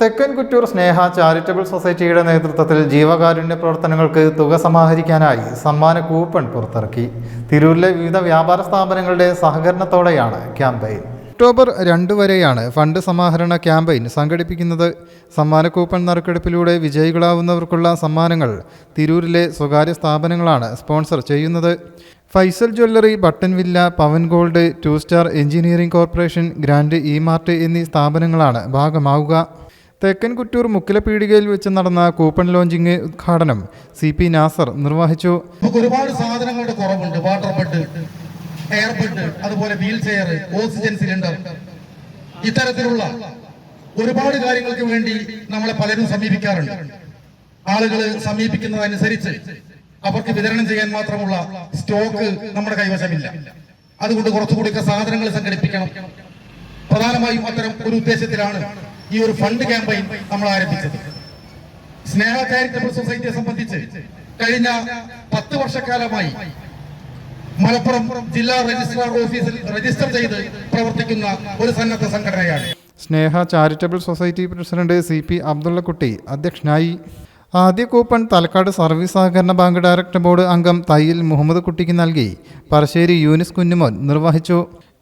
തെക്കൻ കുറ്റൂർ സ്നേഹ ചാരിറ്റബിൾ സൊസൈറ്റിയുടെ നേതൃത്വത്തിൽ ജീവകാരുണ്യ പ്രവർത്തനങ്ങൾക്ക് തുക സമാഹരിക്കാനായി സമ്മാന കൂപ്പൺ പുറത്തിറക്കി. തിരൂരിലെ വിവിധ വ്യാപാര സ്ഥാപനങ്ങളുടെ സഹകരണത്തോടെയാണ് ക്യാമ്പയിൻ. ഒക്ടോബർ രണ്ട് വരെയാണ് ഫണ്ട് സമാഹരണ ക്യാമ്പയിൻ സംഘടിപ്പിക്കുന്നത്. സമ്മാന കൂപ്പൺ നറുക്കെടുപ്പിലൂടെ വിജയികളാവുന്നവർക്കുള്ള സമ്മാനങ്ങൾ തിരൂരിലെ സ്വകാര്യ സ്ഥാപനങ്ങളാണ് സ്പോൺസർ ചെയ്യുന്നത്. Faisal jewellery button villa Pavan gold two star engineering corporation grand E mart എന്നീ സ്ഥാപനങ്ങളാണ് ഭാഗമാവുക. തെക്കൻ കുറ്റൂർ മുക്കിലപീടികയിൽ വെച്ച് നടന്ന കൂപ്പൺ ലോഞ്ചിങ് ഉദ്ഘാടനം സി പി നാസർ നിർവഹിച്ചു. ഒരുപാട് സാധനങ്ങളുടെ കുറവുണ്ട്. വാട്ടർ ബെഡ് എയർ ബെഡ് അതുപോലെ വീൽ ചെയർ ഓക്സിജൻ സിലിണ്ടർ. ഇത്തരത്തിലുള്ള ഒരുപാട് കാര്യങ്ങൾക്ക് വേണ്ടി നമ്മളെ പലരും സമീപിക്കാറുണ്ട്. ആളുകൾ സമീപിക്കുന്നതനുസരിച്ച് അവർക്ക് വിതരണം ചെയ്യാൻ മാത്രമുള്ള സ്റ്റോക്ക് നമ്മുടെ കൈവശമില്ല. അതുകൊണ്ട് കുറച്ചുകൂടി സാധനങ്ങൾ സംഘടിപ്പിക്കണം. പ്രധാനമായും അത്തരം ഒരു ഉദ്ദേശത്തിലാണ് ഈ ഒരു ഫണ്ട് ക്യാമ്പയിൻ നമ്മൾ ആരംഭിച്ചത്. സ്നേഹ ചാരിറ്റബിൾ സൊസൈറ്റിയെ സംബന്ധിച്ച് കഴിഞ്ഞ പത്ത് വർഷക്കാലമായി മലപ്പുറം ജില്ലാ രജിസ്ട്രാർ ഓഫീസിൽ രജിസ്റ്റർ ചെയ്ത് പ്രവർത്തിക്കുന്ന ഒരു സന്നദ്ധ സംഘടനയാണ്. Sneha charitable society president C P Abdullakutty അധ്യക്ഷനായി. ആദ്യ കൂപ്പൺ തലക്കാട് സർവീസ് സഹകരണ ബാങ്ക് ഡയറക്ടർ ബോർഡ് അംഗം തയ്യിൽ മുഹമ്മദ് കുട്ടിക്ക് നൽകി. പറശ്ശേരി യൂനിസ് കുഞ്ഞുമോൻ നിർവഹിച്ചു.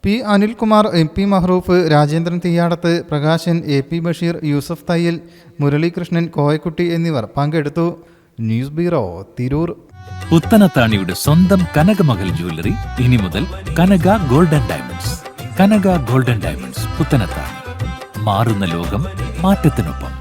P Anilkumar M P Mahroof Rajendran Theeyadath Prakashan A P Basheer Yusuf Thayyil Muraleekrishnan Koyakutty എന്നിവർ പങ്കെടുത്തു. News bureau Tirur. പുത്തനത്താണിയുടെ സ്വന്തം കനകമകൽ ജ്വല്ലറി ഇനി മുതൽ Kanaka golden diamonds. Kanaka golden diamonds Puthanathani. മാറുന്ന ലോകം മാറ്റത്തിനൊപ്പം.